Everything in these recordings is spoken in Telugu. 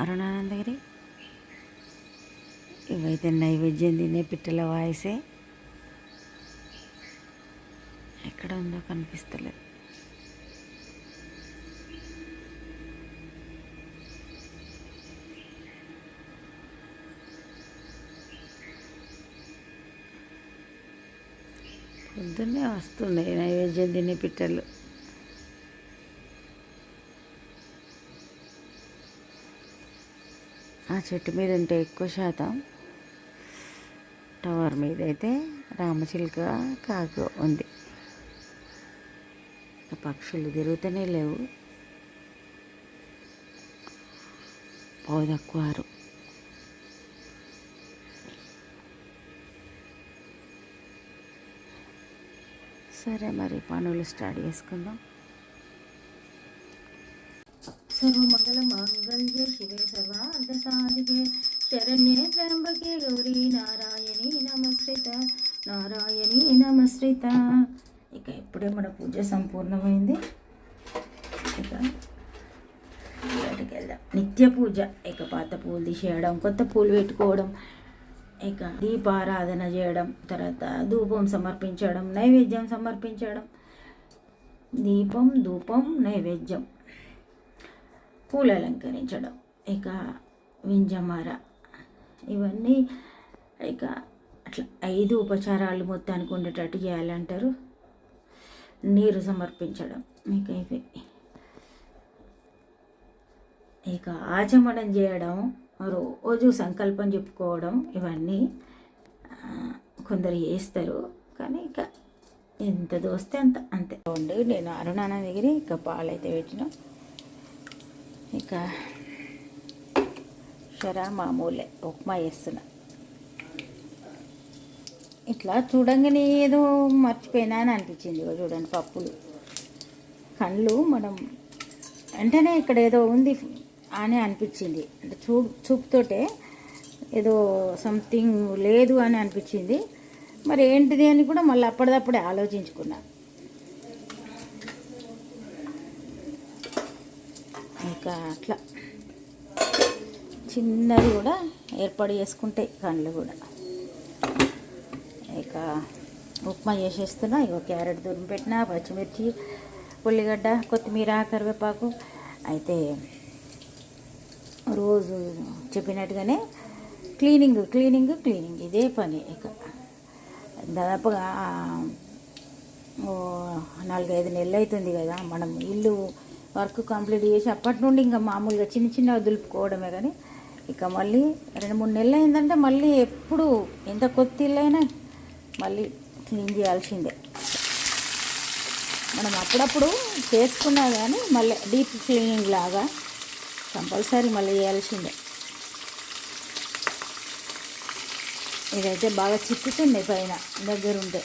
అరుణానందగిరి. ఇవైతే నైవేద్యం తినే పిట్టల వాయిసే. ఎక్కడ ఉందో కనిపిస్తలేదు. పొద్దున్నే వస్తున్నాయి నైవేద్యం తినే పిట్టలు. చెట్టు మీద ఉంటే ఎక్కువ శాతం టవర్ మీద అయితే రామచిలుక కాకు ఉంది. పక్షులు తిరుగుతూనే లేవు. పౌదక్కువారు. సరే మరి పనులు స్టార్ట్ చేసుకుందాం. सर्वमङ्गलमाङ्गल्ये शिवे सर्वार्धसाधिके शरण्ये त्र्यम्बके गौरी త్ర్యంబకే గౌరీ నారాయణి నమస్కృత నారాయణి నమస్కృత. ఇక ఇప్పుడే మన పూజ సంపూర్ణమైంది. ఇక బయటికి వెళ్దాం నిత్య పూజ. ఇక పాత పూలు తీసేయడం కొత్త పూలు పెట్టుకోవడం ఇక దీపారాధన చేయడం తర్వాత ధూపం సమర్పించడం నైవేద్యం సమర్పించడం దీపం ధూపం నైవేద్యం. పూలు అలంకరించడం ఇక వింజమార ఇవన్నీ ఇక అట్లా ఐదు ఉపచారాలు మొత్తానికి ఉండేటట్టు చేయాలంటారు. నీరు సమర్పించడం ఇక ఇవి. ఇక ఆచమనం చేయడం రోజు సంకల్పం చెప్పుకోవడం ఇవన్నీ కొందరు చేస్తారు. కానీ ఇక ఎంత దోస్తే అంత అంతే. ఉండి నేను అరుణాన దగ్గర ఇక పాలు అయితే పెట్టిన. ఇక షరా మామూలే ఉప్మా వేస్తున్నా ఇట్లా చూడంగానే ఏదో మర్చిపోయినా అని అనిపించింది చూడండి పప్పులు. కళ్ళు మనం వెంటనే ఇక్కడ ఏదో ఉంది అని అనిపించింది. అంటే చూ చూపుతోటే ఏదో సంథింగ్ లేదు అని అనిపించింది. మరి ఏంటిది అని కూడా మళ్ళీ అప్పటిదప్పుడే ఆలోచించుకున్నా. ఇంకా అట్లా. చిన్నది కూడా ఏర్పాటు చేసుకుంటాయి కళ్ళు కూడా. ఇక ఉప్మా చేసేస్తున్నా ఇక క్యారెట్ దుర్మి పెట్టిన పచ్చిమిర్చి ఉల్లిగడ్డ కొత్తిమీర కరివేపాకు. అయితే రోజు చెప్పినట్టుగానే క్లీనింగ్ క్లీనింగ్ క్లీనింగ్. ఇదే పని ఇక. దాదాపుగా ఓ నాలుగైదు నెలలు అవుతుంది కదా మనం ఇల్లు వర్క్ కంప్లీట్ చేసి అప్పటి నుండి ఇంకా మామూలుగా చిన్న చిన్న దులుపుకోవడమే కానీ ఇక మళ్ళీ రెండు మూడు నెలలు అయిందంటే మళ్ళీ ఎప్పుడు ఎంత కొత్త ఇల్లైనా మళ్ళీ క్లీన్ చేయాల్సిందే. మనం అప్పుడప్పుడు చేసుకున్నా కానీ మళ్ళీ డీప్ క్లీనింగ్ లాగా కంపల్సరీ మళ్ళీ చేయాల్సిందే. ఇదైతే బాగా చిక్కుతుంది పైన దగ్గరుంటే.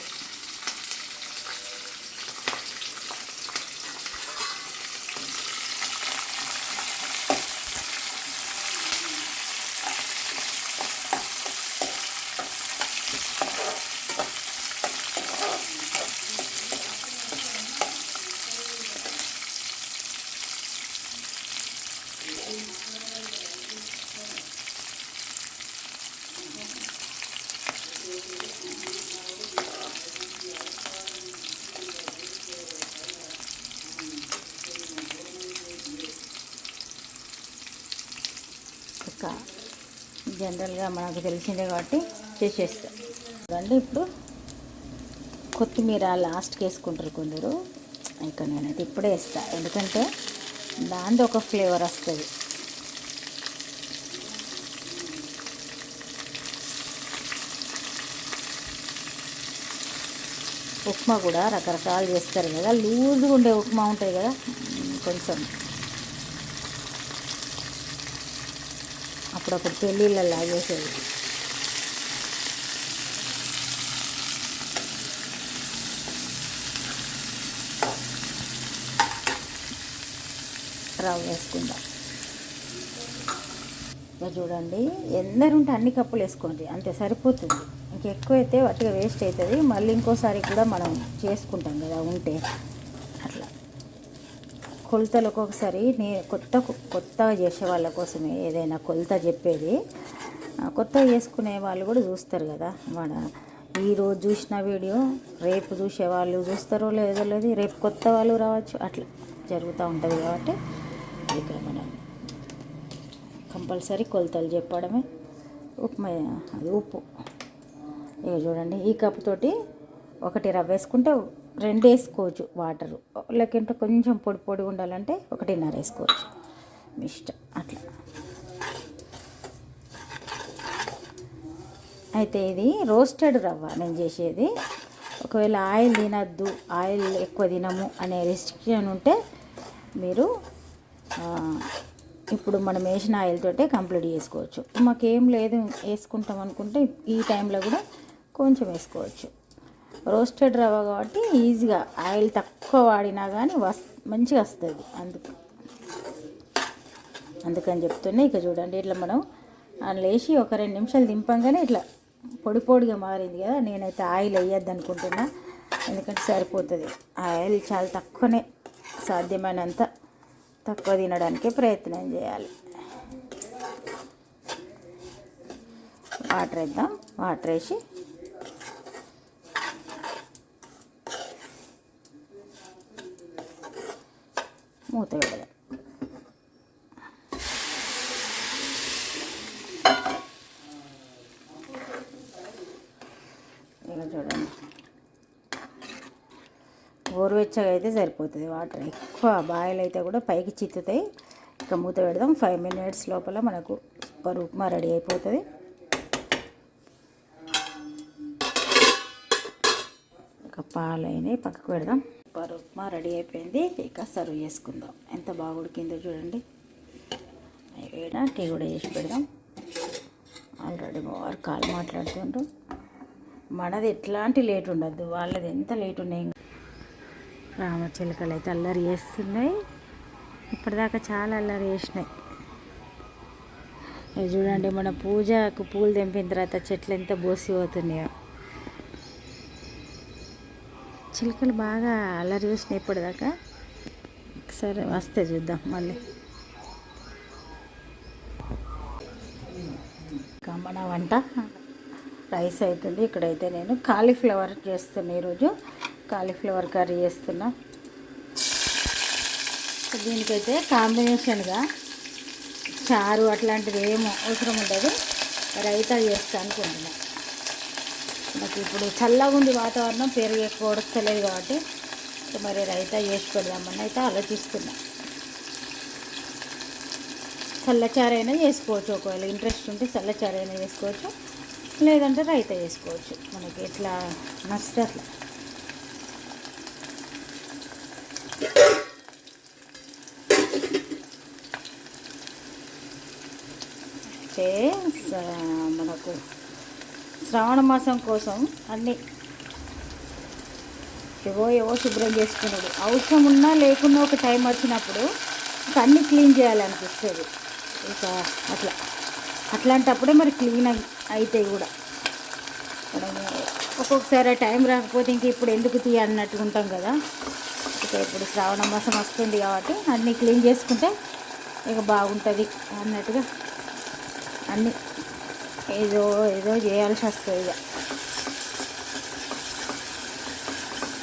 ఇంకా జనరల్గా మనకు తెలిసిందే కాబట్టి చేసేస్తాం. చూడండి ఇప్పుడు కొత్తిమీర లాస్ట్కి వేసుకుంటారు కొందరు. ఇక నేనైతే ఇప్పుడే వేస్తా. ఎందుకంటే దాంతో ఒక ఫ్లేవర్ వస్తుంది. ఉప్మా కూడా రకరకాలు చేస్తారు కదా. లూజ్గా ఉండే ఉప్మా ఉంటుంది కదా. కొంచెం అప్పుడప్పుడు పెళ్ళిళ్ళల్లో లాగేసేది. రవ్వ వేసుకుందాం. ఇక చూడండి ఎందరుంటే అన్ని కప్పులు వేసుకోండి అంతే సరిపోతుంది. ఇంకెక్కువైతే వాటిగా వేస్ట్ అవుతుంది. మళ్ళీ ఇంకోసారి కూడా మనం చేసుకుంటాం కదా ఉంటే. కొలతలకు ఒకసారి నేను కొత్త కొత్తగా చేసే వాళ్ళ కోసమే ఏదైనా కొలత చెప్పేది. కొత్తగా చేసుకునే వాళ్ళు కూడా చూస్తారు కదా. మన ఈరోజు చూసిన వీడియో రేపు చూసే వాళ్ళు చూస్తారో లేదో లేదు రేపు కొత్త వాళ్ళు రావచ్చు అట్లా జరుగుతూ ఉంటుంది కాబట్టి ఇక్కడ మనం కంపల్సరీ కొలతలు చెప్పడమే ఉప్మా అది ఉప్పు. ఇక చూడండి ఈ కప్పు తోటి ఒకటి రవ్వ వేసుకుంటే రెండు వేసుకోవచ్చు వాటరు. లేకుంటే కొంచెం పొడి పొడి ఉండాలంటే ఒకటిన్నర వేసుకోవచ్చు మీ ఇష్టం. అట్లా. అయితే ఇది రోస్టెడ్ రవ్వ నేను చేసేది. ఒకవేళ ఆయిల్ తినద్దు ఆయిల్ ఎక్కువ తినము అనే రెస్ట్రిక్షన్ ఉంటే మీరు ఇప్పుడు మనం వేసిన ఆయిల్ తోటే కంప్లీట్ చేసుకోవచ్చు. మాకేం లేదు వేసుకుంటాం అనుకుంటే ఈ టైంలో కూడా కొంచెం వేసుకోవచ్చు. రోస్టెడ్ రవ్వ కాబట్టి ఈజీగా ఆయిల్ తక్కువ వాడినా కానీ వస్ మంచిగా వస్తుంది అందుకు. అందుకని చెప్తున్నా ఇక చూడండి ఇట్లా మనం అందులో వేసి ఒక రెండు నిమిషాలు దింపంగానే ఇట్లా పొడి పొడిగా మారింది కదా నేనైతే ఆయిల్ వేయద్దు అనుకుంటున్నా ఎందుకంటే సరిపోతుంది. ఆయిల్ చాలా తక్కువనే సాధ్యమైనంత తక్కువ తినడానికే ప్రయత్నం చేయాలి. వాటర్ వేద్దాం. వాటర్ వేసి మూత పెడదాం. చూడండి. గోరువెచ్చగా అయితే సరిపోతుంది. వాటర్ ఎక్కువ బాయిల్ అయితే కూడా పైకి చిత్తుతాయి. ఇక మూత పెడదాం. ఫైవ్ మినిట్స్ లోపల మనకు సూపర్ ఉప్మా రెడీ అయిపోతుంది. ఇక పాలు అయినాయి పక్కకు పెడదాం. సూపర్ ఉప్మా రెడీ అయిపోయింది. ఇక సర్వ్ చేసుకుందాం. ఎంత బాగా ఉడికిందో చూడండి. వేడ టీ కూడా చేసి పెడదాం. ఆల్రెడీ వారు కాలు మాట్లాడుతుండ్రు. మనది ఎట్లాంటి లేట్ ఉండద్దు. వాళ్ళది ఎంత లేట్ ఉన్నాయి రామచిలకలు అయితే అల్లరి చేస్తున్నాయి. ఇప్పటిదాకా చాలా అల్లరి చేసినాయి. చూడండి మన పూజకు పూలు తెంపిన తర్వాత చెట్లు ఎంత బోసిపోతున్నాయో చిలుకలు బాగా అల్లరి చేసినాయి ఇప్పటిదాకా. సరే వస్తే చూద్దాం మళ్ళీ. కమ్మన వంట రైస్ అవుతుంది. ఇక్కడైతే నేను కాలీఫ్లవర్ చేస్తున్నా ఈరోజు. కాలీఫ్లవర్ కర్రీ చేస్తున్నా. దీనికైతే కాంబినేషన్గా చారు అట్లాంటిది ఏమో అవసరం ఉండదు. రైతా చేస్తా అనుకుంటున్నాను నాకు ఇప్పుడు చల్లగా ఉంది వాతావరణం పెరుగు ఎక్కువ ఉడకలేదు కాబట్టి మరి రైతా చేసి పెడదామని అయితే ఆలోచిస్తున్నా. చల్లచారైనా చేసుకోవచ్చు ఒకవేళ ఇంట్రెస్ట్ ఉంటే చల్లచారైనా చేసుకోవచ్చు లేదంటే రైతా చేసుకోవచ్చు. మనకి ఎట్లా నచ్చితే అట్లా. మనకు శ్రావణ మాసం కోసం అన్నీ ఏవో ఏవో శుభ్రం చేసుకున్నాడు అవసరం ఉన్నా లేకున్నా ఒక టైం వచ్చినప్పుడు అన్నీ క్లీన్ చేయాలనిపిస్తుంది. ఇక అట్లా. అట్లాంటప్పుడే మరి క్లీన్ అవుతాయి కూడా. ఒక్కొక్కసారి టైం రాకపోతే ఇంక ఇప్పుడు ఎందుకు తీ అన్నట్టు ఉంటాం కదా. ఇక ఇప్పుడు శ్రావణ మాసం వస్తుంది కాబట్టి అన్నీ క్లీన్ చేసుకుంటే ఇక బాగుంటుంది అన్నట్టుగా అన్నీ ఏదో ఏదో చేయాల్సి వస్తుంది ఇక.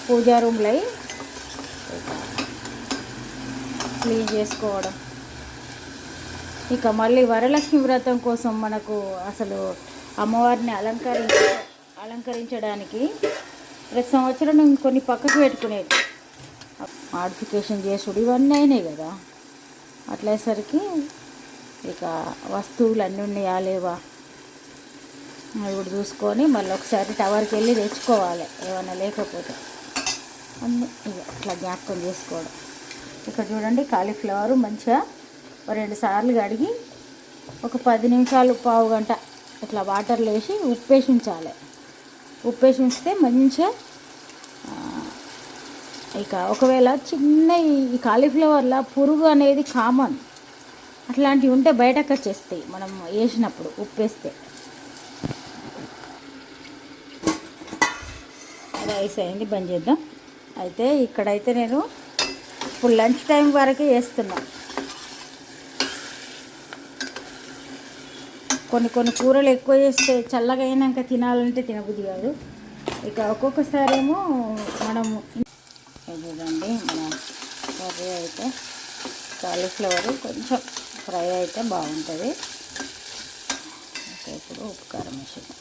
పూజా రూమ్లో క్లీన్ చేసుకోవడం. ఇక మళ్ళీ వరలక్ష్మి వ్రతం కోసం మనకు అసలు అమ్మవారిని అలంకరించ అలంకరించడానికి ప్రతి సంవత్సరం నేను కొన్ని పక్కకు పెట్టుకునేది. మాడిఫికేషన్ చేసుడు ఇవన్నీ అయినాయి కదా. అట్లేసరికి ఇక వస్తువులు అన్నీ ఉన్నాయా లేవా? అవి కూడా చూసుకొని మళ్ళీ ఒకసారి టవర్కి వెళ్ళి తెచ్చుకోవాలి. ఏమైనా లేకపోతే. అన్నీ ఇక ఇట్లా జ్ఞాపకం చేసుకోవడం. ఇక్కడ చూడండి కాలీఫ్లవర్ మంచిగా ఒక రెండు సార్లు కడిగి ఒక పది నిమిషాలు పావు గంట ఇట్లా వాటర్లో వేసి ఉప్పేసి ఉంచాలి ఉప్పేసి ఉంచితే మంచిగా ఇక ఒకవేళ చిన్న ఈ కాలీఫ్లవర్లో పురుగు అనేది కామన్ అట్లాంటివి ఉంటే బయటకు వచ్చేస్తాయి మనం వేసినప్పుడు ఉప్పేస్తే. రైస్ అయింది బంద్ చేద్దాం. అయితే ఇక్కడైతే నేను ఇప్పుడు లంచ్ టైం వరకే వేస్తున్నా. కొన్ని కొన్ని కూరలు ఎక్కువ చేస్తే చల్లగా అయినాక తినాలంటే తినబుద్ధి కాదు. ఇక ఒక్కొక్కసారి ఏమో మనము చూడండి మన కర్రీ అయితే కాలీఫ్లవర్ కొంచెం ఫ్రై అయితే బాగుంటుంది. ఇక ఇప్పుడు ఉప్పు కారం వేసేది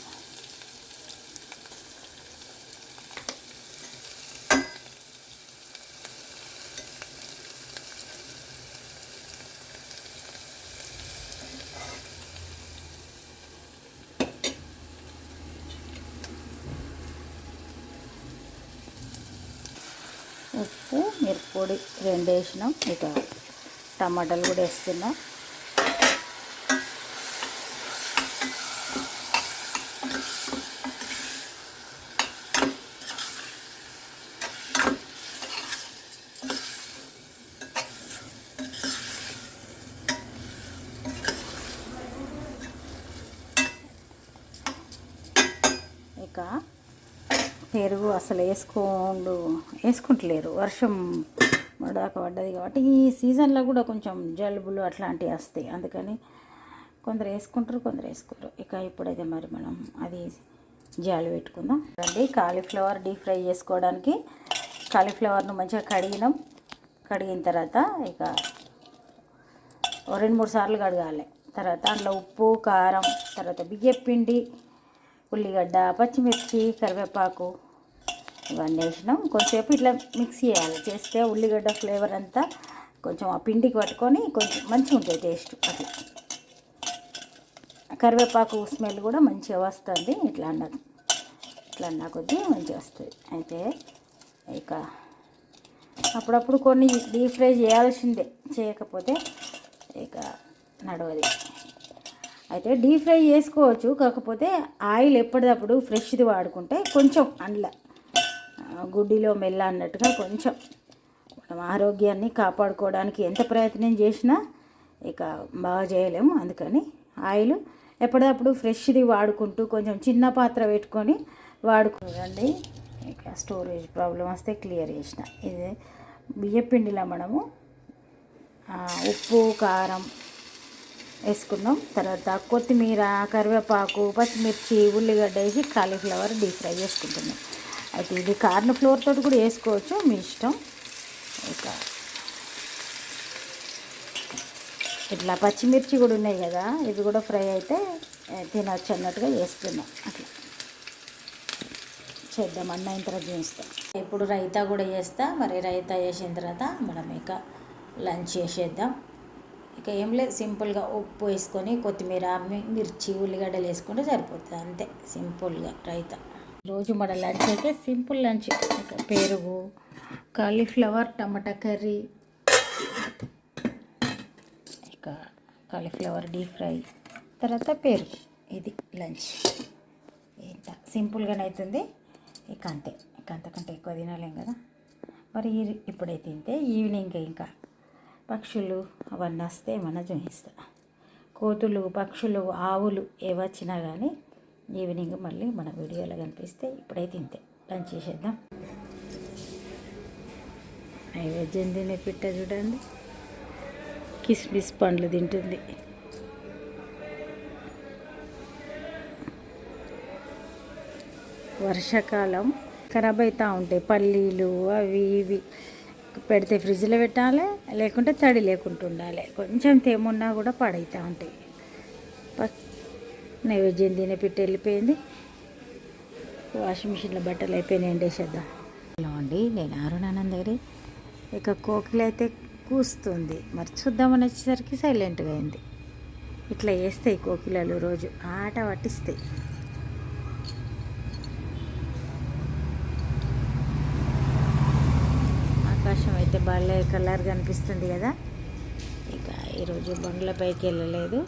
ఉప్పు మిరప్పొడి రెండు వేసినాం ఇక టమాటాలు కూడా వేస్తున్నాం ఇక పెరుగు అసలు వేసుకోండు వేసుకుంటలేరు. వర్షం దాకా పడ్డది కాబట్టి ఈ సీజన్లో కూడా కొంచెం జలుబులు అట్లాంటివి వస్తాయి. అందుకని కొందరు వేసుకుంటారు కొందరు వేసుకోరు. ఇక ఇప్పుడైతే మరి మనం అది జాలి పెట్టుకుందాం. రండి కాలీఫ్లవర్ డీప్ ఫ్రై చేసుకోవడానికి కాలీఫ్లవర్ను మంచిగా కడిగినాం. కడిగిన తర్వాత ఇక ఓ రెండు మూడు సార్లు కడగాలి. తర్వాత అందులో ఉప్పు కారం తర్వాత బియ్యం పిండి ఉల్లిగడ్డ పచ్చిమిర్చి కరివేపాకు ఇవన్నీ వేసినాం. కొంచెంసేపు ఇట్లా మిక్స్ చేయాలి. చేస్తే ఉల్లిగడ్డ ఫ్లేవర్ అంతా కొంచెం ఆ పిండికి పట్టుకొని కొంచెం మంచిగా ఉంటుంది టేస్ట్ అట్లా కరివేపాకు స్మెల్ కూడా మంచిగా వస్తుంది. ఇట్లా అన్న ఇట్లా అన్న కొద్దీ మంచిగా వస్తుంది. అయితే ఇక అప్పుడప్పుడు కొన్ని డీప్ ఫ్రై చేయాల్సిందే. చేయకపోతే ఇక నడవది. అయితే డీప్ ఫ్రై చేసుకోవచ్చు. కాకపోతే ఆయిల్ ఎప్పటిదప్పుడు ఫ్రెష్ది వాడుకుంటే కొంచెం అండ్ల గుడ్డిలో మెల్ల అన్నట్టుగా కొంచెం మనం ఆరోగ్యాన్ని కాపాడుకోవడానికి ఎంత ప్రయత్నం చేసినా ఇక బాగా చేయలేము. అందుకని ఆయిల్ ఎప్పటికప్పుడు ఫ్రెష్ది వాడుకుంటూ కొంచెం చిన్న పాత్ర పెట్టుకొని వాడుకోండి. ఇక స్టోరేజ్ ప్రాబ్లం వస్తే క్లియర్ చేసిన. ఇది బియ్యపిండిలో మనము ఉప్పు కారం వేసుకున్నాం. తర్వాత కొత్తిమీర కరివేపాకు పచ్చిమిర్చి ఉల్లిగడ్డ వేసి కాలీఫ్లవర్ డీప్ ఫ్రై చేసుకుంటున్నాం. అయితే ఇది కార్న్ ఫ్లోర్ తోటి కూడా వేసుకోవచ్చు మీ ఇష్టం. ఇక ఇట్లా పచ్చిమిర్చి కూడా ఉన్నాయి కదా ఇవి కూడా ఫ్రై అయితే తినచ్చు అన్నట్టుగా వేస్తున్నాం అట్లా. చేద్దాం అన్న అయిన తర్వాత చేస్తాం. ఇప్పుడు రైతా కూడా చేస్తా మరి రైతా వేసిన తర్వాత మనం ఇక లంచ్ చేసేద్దాం. ఇక ఏం లేదు సింపుల్గా ఉప్పు వేసుకొని కొత్తిమీర మిర్చి ఉల్లిగడ్డలు వేసుకుంటే సరిపోతుంది అంతే. సింపుల్గా రైతా. రోజు మన లంచ్ అయితే సింపుల్ లంచ్. పెరుగు కాలీఫ్లవర్ టమాటా కర్రీ ఇక కాలీఫ్లవర్ డీప్ ఫ్రై తర్వాత పెరుగు. ఇది లంచ్. ఇంత సింపుల్గానే అవుతుంది. ఇక అంతే. ఇక అంతకంటే ఎక్కువ తినలేం కదా. మరి ఇప్పుడే తింటే ఈవినింగ్ ఇంకా పక్షులు అవన్నీ వస్తే ఏమన్నా చూపిస్తా కోతులు పక్షులు ఆవులు ఏవచ్చినా కానీ ఈవినింగ్ మళ్ళీ మన వీడియోలో కనిపిస్తే ఇప్పుడే ఇంతే. లంచ్ చేసేద్దాం. నైవేద్యం తినే పిట్ట చూడండి. కిస్మిస్ పండ్లు తింటుంది. వర్షాకాలం ఖరాబ్ అవుతూ ఉంటాయి. పల్లీలు అవి ఇవి పెడితే ఫ్రిడ్జ్లో పెట్టాలి? లేకుంటే తడి లేకుండా ఉండాలి కొంచెం తేమున్నా కూడా పాడవుతూ ఉంటాయి. ప- నైవేద్యం తినే పెట్టి వెళ్ళిపోయింది. వాషింగ్ మిషన్లో బట్టలు అయిపోయినాయి ఎండేసేద్దాం. హలో అండి నేను అరుణానంద్ గారి ఇక కోకిల అయితే కూస్తుంది. మరి చూద్దామని వచ్చేసరికి సైలెంట్గా అయింది. ఇట్లా వేస్తాయి కోకిలలు రోజు ఆట పట్టిస్తాయి. ఆకాశం అయితే భలే కలర్ కనిపిస్తుంది కదా. ఇక ఈరోజు బంగ్లా పైకి వెళ్ళలేదు.